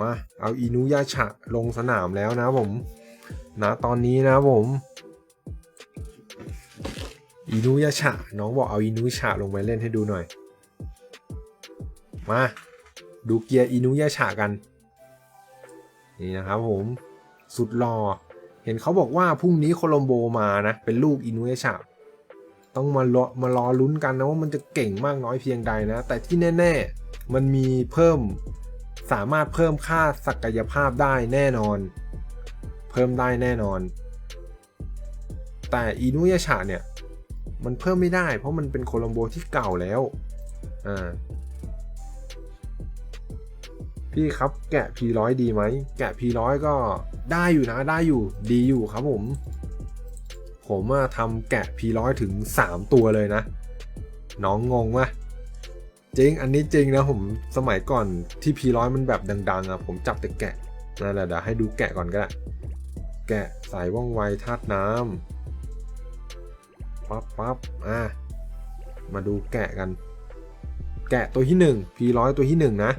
มาเอาอินุยาชะลงสนามแล้วนะผมนะตอนนี้นะผมอินุยาชะน้องบอกเอาอินุยาชะลงไปเล่นให้ดูหน่อย มา ดูเกียร์อินุยาชะกัน นี่นะครับผมสุดหล่อเห็นเขาบอกว่าพรุ่งนี้โคลอมโบมานะ เป็นลูกอินุยาชะต้องมารอมารอลุ้นกันนะว่ามันจะเก่งมากน้อยเพียงใดนะ แต่ที่แน่ ๆ มันมีเพิ่ม สามารถเพิ่มค่าศักยภาพได้แน่นอน เพิ่มได้แน่นอน แต่อินุยาชะเนี่ย มันเพิ่มไม่ได้ เพราะมันเป็นโคลัมโบที่เก่าแล้วอ่าพี่ครับแกะ P100 ดีไหม แกะ P100 ก็ได้อยู่นะได้อยู่ดีอยู่ครับผม ผมทำแกะ P100 ถึง 3 ตัวเลยนะ น้องงงวะ จริง อันนี้จริงนะผมสมัยก่อนที่ P100 มันแบบดังๆอะผมจับแต่แกะนั่นแหละเดี๋ยวให้ดูแกะก่อนก็ได้ แกะสายว่องไวธาตุน้ำปั๊บปั๊บอะมาดูแกะกัน แกะตัวที่1 P100 ตัวที่ 1 นะ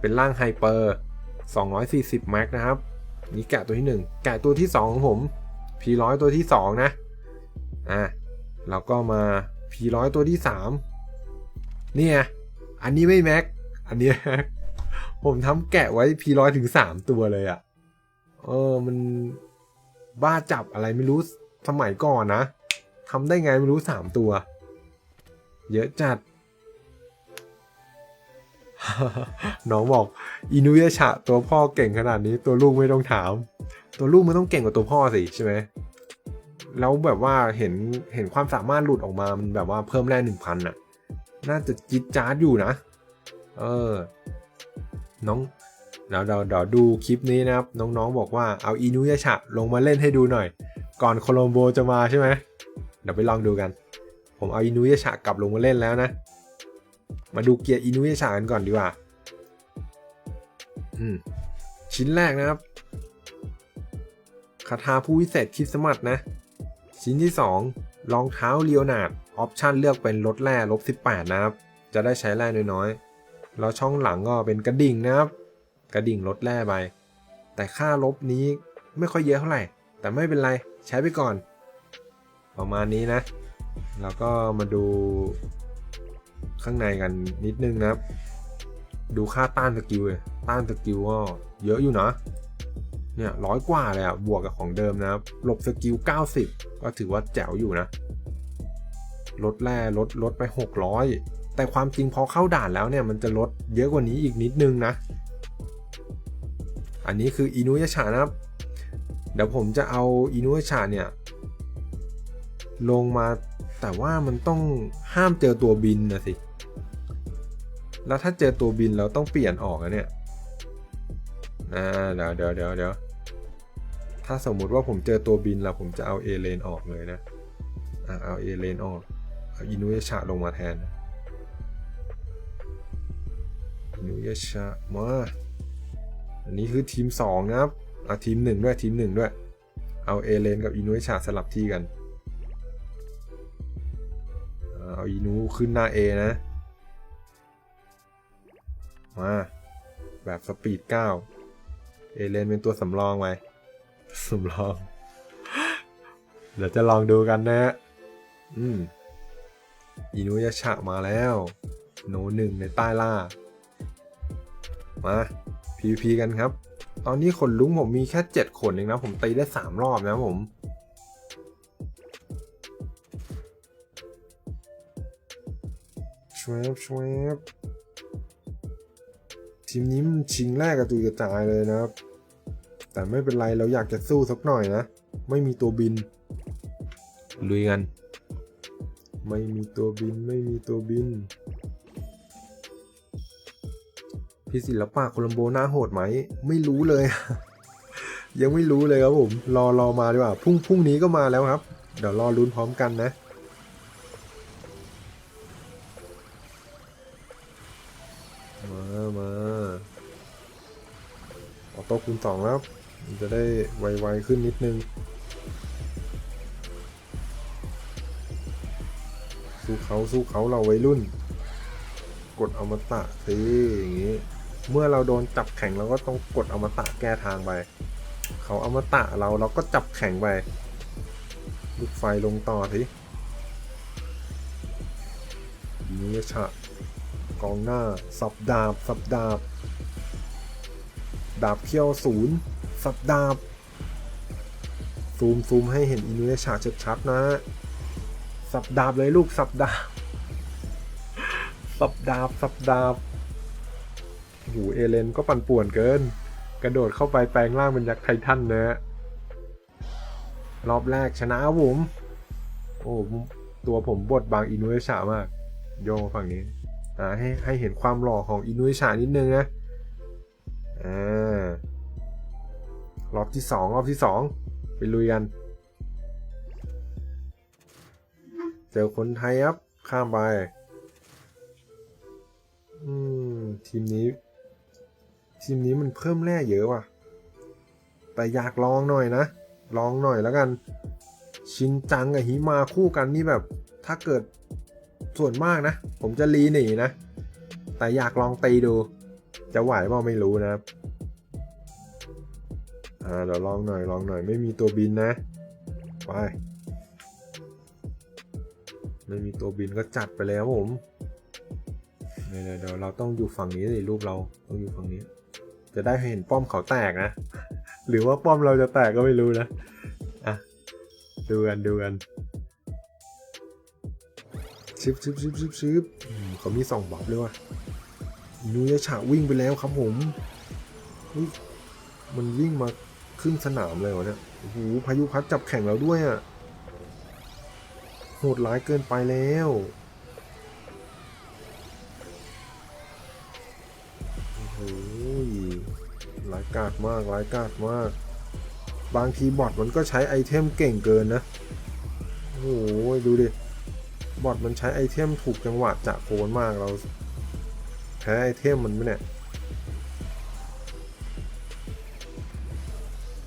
เป็นร่างไฮเปอร์240แม็กนะครับ นี่แกะตัวที่ 1 แกะตัวที่ 2 ของผม P100 ตัวที่ 2 นะ อะ แล้วก็มา P100 ตัวที่ 3 เนี่ยอันนี้ไม่แม็ก อันนี้แม็ก ผมทำแกะไว้ P100 ถึง3ตัวเลยอะ่ะ เออมันบ้าจับอะไรไม่รู้สมัยก่อนนะทำได้ไงไม่รู้3ตัว เยอะจัด น้องบอกอินุยะชะตัวพ่อเก่งขนาดนี้ตัวลูกไม่ต้องถาม ตัวลูกมันต้องเก่งกว่าตัวพ่อสิใช่ไหมแล้วแบบว่าเห็นเห็นความสามารถหลุดออกมามันแบบว่าเพิ่มแร่หนึ่งพันอะ น่าจะจิตจาร์ดอยู่นะ เออ น้องเดี๋ยวเดี๋ยวเดี๋ยวดูคลิปนี้นะครับ น้องๆบอกว่าเอาอินุยะชะลงมาเล่นให้ดูหน่อย ก่อนโคลอมโบจะมาใช่ไหมเดี๋ยวไปลองดูกัน ผมเอาอินุยะชะกลับลงมาเล่นแล้วนะ มาดูเกียร์อินุยะชะกันก่อนดีกว่า อืม ชิ้นแรกนะครับคาถาผู้วิเศษคริสต์มาสนะ ชิ้นที่ 2 รองเท้าเลียวนาด ออปชันเลือกเป็นลดแร่ลบ18 นะครับ จะได้ใช้แร่น้อยๆ แล้วช่องหลังก็เป็นกระดิ่งนะครับ กระดิ่งลดแร่ไป แต่ค่าลบนี้ไม่ค่อยเยอะเท่าไหร่ แต่ไม่เป็นไรใช้ไปก่อน ประมาณนี้นะ แล้วก็มาดูข้างในกันนิดนึงนะครับ ดูค่าต้านสกิลเลยต้านสกิลก็เยอะอยู่นะเนี่ยร้อยกว่าเลยอะบวกกับของเดิมนะครับ หลบสกิล 90 ก็ถือว่าแจ๋วอยู่นะ ลดแร่ลดลดไป 600 แต่ความจริงพอเข้าด่านแล้วเนี่ยมันจะลดเยอะกว่านี้อีกนิดนึงนะ อันนี้คืออินุยชานะครับ เดี๋ยวผมจะเอาอินุยชาเนี่ยลงมาแต่ว่ามันต้องห้ามเจอตัวบินนะสิ แล้วถ้าเจอตัวบินเราต้องเปลี่ยนออกอะเนี่ยอ่าเดี๋ยวเดี๋ยวเดี๋ยวเดี๋ยวถ้าสมมุติว่าผมเจอตัวบินแล้วผมจะเอาเอเลนออกเลยนะ อ่าเอาเอเลนออก อินุยชะลงมาแทนอินุยชะมาอันนี้คือทีม2นะครับอะทีม1ด้วยทีม1ด้วย เอาเอเลนกับอินุยชะสลับที่กันเอาอินูขึ้นหน้า A นะ มา แบบสปีด 9 เอเลนเป็นตัวสำรองไว้สำรอง เดี๋ยวจะลองดูกันนะฮะอืม อินุยาชะมาแล้ว โนหนึ่งในใต้ล่า มา PVP กันครับ ตอนนี้ขนลุงผมมีแค่ 7 ขนเองนะ ผมตีได้ 3 รอบนะผม ชวบชวบทีมนี้มันชิงแรกกระตุยกระจายเลยนะครับ แต่ไม่เป็นไรเราอยากจะสู้สักหน่อยนะ ไม่มีตัวบิน ลุยกัน ไม่มีตัวบินไม่มีตัวบิน พี่ศิลปะโคลัมโบน้าโหดไหม ไม่รู้เลย ยังไม่รู้เลยครับผม รอรอมาดีกว่าพรุ่งพรุ่งนี้ก็มาแล้วครับ เดี๋ยวรอลุ้นพร้อมกันนะมามาออโต้คูณสองแล้วมันจะได้ไวๆขึ้นนิดนึง สู้เขาสู้เขาเราวัยรุ่น กดอมตะสิอย่างงี้ เมื่อเราโดนจับแข็งเราก็ต้องกดอมตะแก้ทางไป เขาอมตะเราเราก็จับแข็งไปลูกไฟลงต่อสิอินุยชะกองหน้า สับดาบ สับดาบ ดาบเขี้ยวศูนย์สับดาบ ซูมซูมให้เห็นอินุยชะชัดๆนะ สับดาบเลยลูกสับดาบ สับดาบสับดาบโอ้เอเลนก็ปั่นป่วนเกิน กระโดดเข้าไปแปลงร่างเป็นยักษ์ไททันเนะ รอบแรกชนะผม โอ้ตัวผมบดบางอินุเอชามาก โยงฝั่งนี้ อ่าให้ให้เห็นความหล่อของอินุเอชานิดนึงนะ อ่ารอบที่สองรอบที่สองไปลุยกัน เจอคนไทยครับ ข้ามไป อืม ทีมนี้ ทีมนี้มันเพิ่มแร่เยอะว่ะ แต่อยากลองหน่อยนะ ลองหน่อยแล้วกัน ชินจังกับฮิมาคู่กันนี่แบบ ถ้าเกิดส่วนมากนะ ผมจะรีหนีนะ แต่อยากลองตีดู จะไหวเปล่าไม่รู้นะครับอ่าเดี๋ยวลองหน่อยลองหน่อยไม่มีตัวบินนะ ไป ไม่มีตัวบินก็จัดไปแล้วผมเดี๋ยวเดี๋ยวเราต้องอยู่ฝั่งนี้สิรูปเราต้องอยู่ฝั่งนี้ จะได้เห็นป้อมเขาแตกนะ หรือว่าป้อมเราจะแตกก็ไม่รู้นะอะดูกันดูกันชิบชิบชิบชิบชิบเขามีสองบัฟเลยว่ะนุยะฉะวิ่งไปแล้วครับผมมันวิ่งมาครึ่งสนามเลยวะเนี่ยโอ้โหพายุพัดจับแข่งเราด้วยอะ โหดร้ายเกินไปแล้ว โอ้โหร้ายกาจมากร้ายกาจมาก บางทีบอทมันก็ใช้ไอเทมเก่งเกินนะ โอ้โห ดูดิ บอทมันใช้ไอเทมถูกจังหวะจะโคนมากเราแพ้ไอเทมมันไหมเนี่ย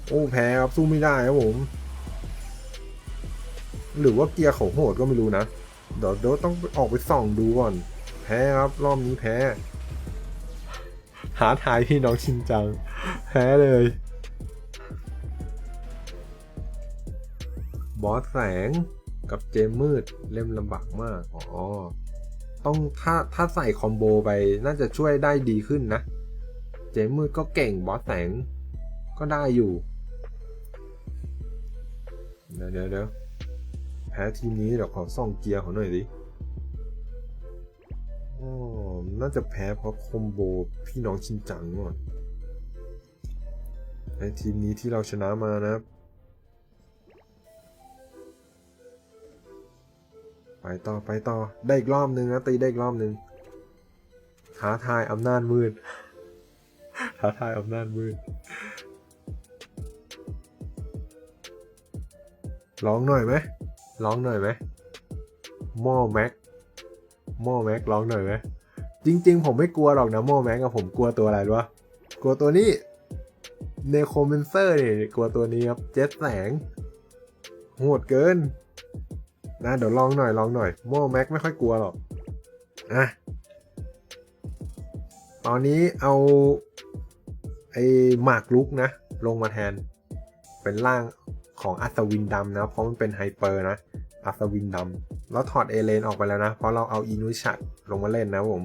โอ้ แพ้ครับสู้ไม่ได้ครับผม หรือว่าเกียร์เขาโหดก็ไม่รู้นะ เดี๋ยวเดี๋ยวต้องออกไปส่องดูก่อน แพ้ครับ รอบนี้แพ้ หาทายพี่น้องชินจัง แพ้เลย บอสแสงกับเจมมืดเล่มลำบากมาก อ๋อ ต้องถ้าถ้าใส่คอมโบไปน่าจะช่วยได้ดีขึ้นนะ เจมมืดก็เก่งบอสแสงก็ได้อยู่ เดี๋ยวเดี๋ยว พ้ทีมนี้เดี๋ยวขอส่องเกียร์เขาหน่อยดิอ๋อน่าจะแพ้เพราะคอมโบพี่น้องชินจังก่อนในทีมนี้ที่เราชนะมานะ ไปต่อไปต่อ ได้อีกรอบนึงนะตีได้อีกรอบนึงท้าทายอำนาจมืดท้าทายอำนาจมืดร้องหน่อยไหม ร้องหน่อยไหมหม้อแม็กหม้อแม็กร้องหน่อยไหมจริง ๆ ผมไม่กลัวหรอกนะหม้อแม็กอะผมกลัวตัวอะไรรู้ปะกลัวตัวนี้เนโคเมนเซอร์นี่กลัวตัวนี้ครับเจ็ตแสงโหดเกิน นะเดี๋ยวลองหน่อยลองหน่อยหม้อแม็กไม่ค่อยกลัวหรอกอะตอนนี้เอาไอ้หมากลุกนะ ลงมาแทน เป็นร่าง ของอัศวินดำนะเพราะมันเป็นไฮเปอร์นะอัศวินดำแล้วถอดเอเลนออกไปแล้วนะ เพราะเราเอาอินุชัดลงมาเล่นนะผม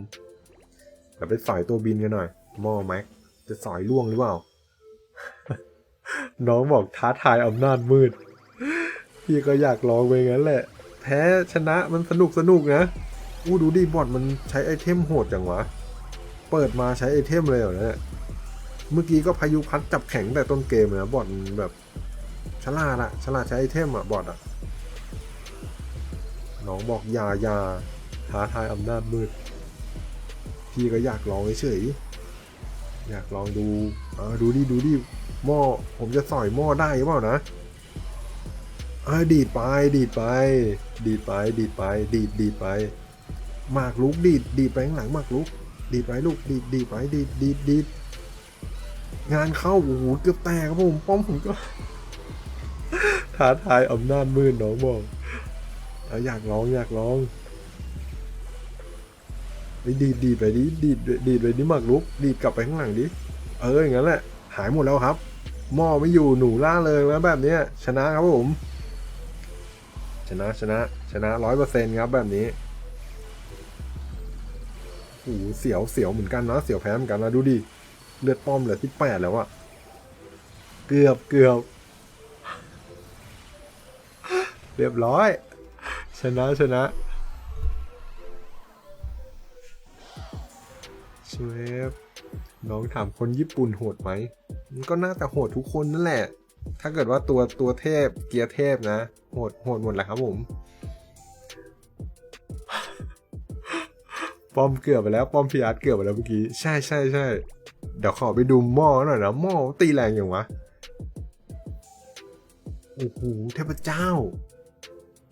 เดี๋ยวไปสอยตัวบินกันหน่อยมอแม็กจะสอยล่วงหรือเปล่า น้องบอกท้าทายอำนาจมืด พี่ก็อยากลองไปงั้นแหละ แพ้ชนะมันสนุกสนุกนะ อู้ดูดิบอทมันใช้ไอเทมโหดจังวะ เปิดมาใช้ไอเทมเลยเหรอเนี่ยเมื่อกี้ก็พายุพัดจับแข็งแต่ต้นเกมนะบอทมันแบบ ฉลาดอะฉลาดใช้ไอเทมอะบอทอะน้องบอกยายาท้าทายอำนาจมืด พี่ก็อยากลองเฉยอยากลองดูอ่าดูดิดูดิหม้อผมจะสอยหม้อได้หรือเปล่านะอดีดไปดีดไป ดีดไปดีดไป ดีดดีดไปหมากลุกดีดดีดไปข้างหลังหมากลุก ดีดไปลูกดีดดีดไปดีดดีดดีดงานเข้าโอ้โหเกือบแตกครับผมป้อมผมก็ ท้าทายอำนาจมืดน้องบอกเอาอยากลองอยากลองไปดีดดีดไปดิดีดดีดไปดิหมากรุกดีดกลับไปข้างหลังดิเอออย่างนั้นแหละ หายหมดแล้วครับหม้อไม่อยู่หนูล่าเลยแล้วแบบเนี้ย ชนะครับผม ชนะชนะ ชนะร้อยเปอร์เซ็นต์ครับแบบนี้โอ้โหเสียวเสียวเหมือนกันนะเสียวแพ้เหมือนกันนะดูดิเลือดป้อมเหลือที่แปดแล้วอะเกือบเกือบ เรียบร้อย ชนะชนะชเวฟน้องถามคนญี่ปุ่นโหดไหมมันก็น่าจะโหดทุกคนนั่นแหละ ถ้าเกิดว่าตัวตัวเทพเกียร์เทพนะ โหดโหดหมดแหละครับผมป้อมเกือบไปแล้วป้อมพีอาร์ตเกือบไปแล้วเมื่อกี้ ใช่ใช่ใช่เดี๋ยวขอไปดูหม้อหน่อยนะหม้อตีแรงอย่างวะ โอ้โหเทพเจ้า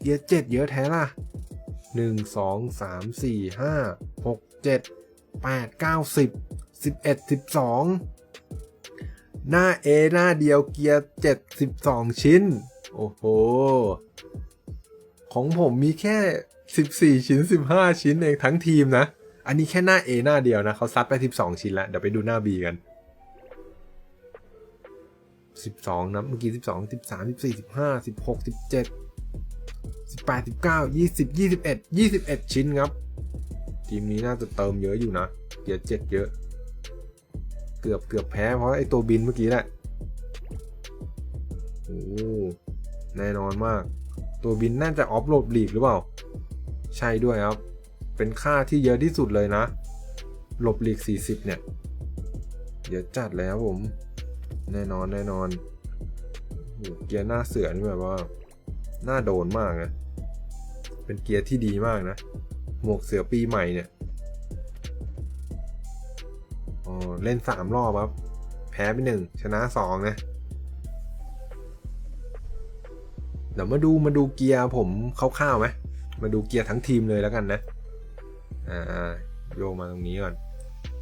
เกียร์เจ็ดเยอะแท้ล่ะหนึ่งสองสามสี่ห้าหกเจ็ดแปดเก้าสิบสิบเอ็ดสิบสองหน้า A หน้าเดียวเกียร์เจ็ดสิบสองชิ้น โอ้โห ของผมมีแค่สิบสี่ชิ้นสิบห้าชิ้นเองทั้งทีมนะ อันนี้แค่หน้า A หน้าเดียวนะเขาซัดไปสิบสองชิ้นแล้ว เดี๋ยวไปดูหน้า B กันสิบสองนะเมื่อกี้สิบสองสิบสามสิบสี่สิบห้าสิบหกสิบเจ็ด สิบแปดสิบเก้ายี่สิบยี่สิบเอ็ดยี่สิบเอ็ดชิ้นครับ ทีมนี้น่าจะเติมเยอะอยู่นะเกียร์เจ็ดเยอะ เกือบเกือบแพ้เพราะไอตัวบินเมื่อกี้แหละโอ้แน่นอนมาก ตัวบินน่าจะออฟโหลดลีกหรือเปล่า ใช่ด้วยครับ เป็นค่าที่เยอะที่สุดเลยนะหลบลีก 40 เนี่ยเดี๋ยวจัดแล้วผม แน่นอนแน่นอนเกียร์หน้าเสือนี่แบบว่า น่าโดนมากนะ เป็นเกียร์ที่ดีมากนะ หมวกเสือปีใหม่เนี่ยอ๋อเล่นสามรอบครับ แพ้ไปหนึ่งชนะสองนะ เดี๋ยวมาดูมาดูเกียร์ผมคร่าวๆไหมมาดูเกียร์ทั้งทีมเลยแล้วกันนะ อ่าโยกมาตรงนี้ก่อน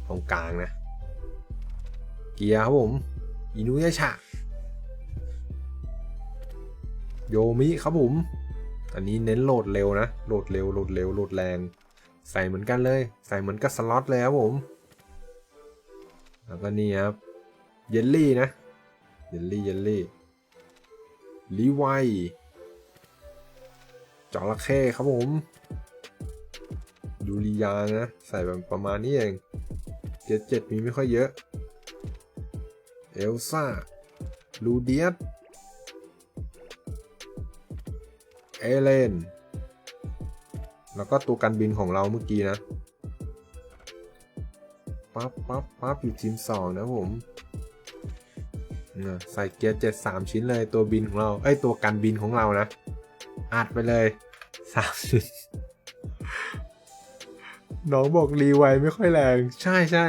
ตรงกลางนะ เกียร์ครับผม อินุยะชะ โยมิครับผม อันนี้เน้นโหลดเร็วนะ โหลดเร็ว โหลดเร็ว โหลดแรง ใส่เหมือนกันเลย ใส่เหมือนกับสล็อตเลยครับผม แล้วก็นี่ครับ เยลลี่นะ เยลลี่ เยลลี่ลีไวจระเข้ครับผม ดูลียานะ ใส่แบบประมาณนี้เองเจ็ดเจ็ดมีไม่ค่อยเยอะ เอลซ่า ลูเดียส เอเลน แล้วก็ตัวกันบินของเราเมื่อกี้นะ ปั๊บปั๊บปั๊บอยู่ทีมสองนะผมใส่เกียร์เจ็ดสามชิ้นเลยตัวบินของเรา เอ้ย ตัวกันบินของเรานะ อัดไปเลยสามชิ้นน้องบอกรีไวไม่ค่อยแรง ใช่ใช่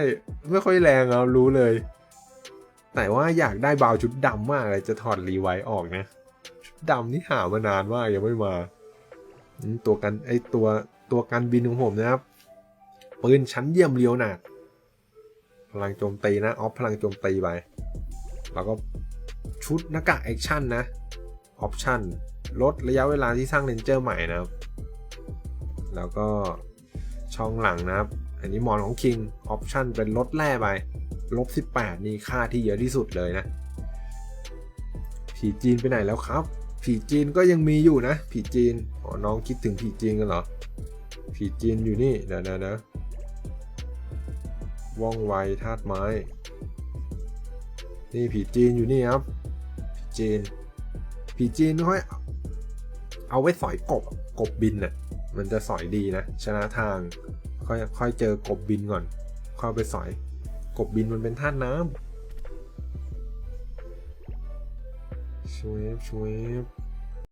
ไม่ค่อยแรงเรารู้เลย แต่ว่าอยากได้บาวชุดดำมากเลยจะถอดรีไวออกนะ ดำนี่หามานานมากยังไม่มา ตัวกันไอตัวตัวกันบินของผมนะครับปืนชั้นเยี่ยมเรียวหนาดพลังโจมตีนะออฟพลังโจมตีไปแล้วก็ชุดหน้ากากแอคชั่นนะออปชั่นลดระยะเวลาที่สร้างเลนเจอร์ใหม่นะครับ แล้วก็ช่องหลังนะครับ อันนี้มอนของคิงออปชั่นเป็นลดแร่ไปลบ18นี่ค่าที่เยอะที่สุดเลยนะ ผีจีนไปไหนแล้วครับ ผีจีนก็ยังมีอยู่นะ ผีจีนอ๋อน้องคิดถึงผีจีนกันเหรอ ผีจีนอยู่นี่เดี๋ยวนะว่องไวธาตุไม้ นี่ผีจีนอยู่นี่ครับ ผีจีน ผีจีนค่อยเอาไว้สอยกบกบบินน่ะมันจะสอยดีนะ ชนะทางค่อยค่อยเจอกบบินก่อนค่อยไปสอย กบบินมันเป็นธาตุน้ำ ชวบชวบ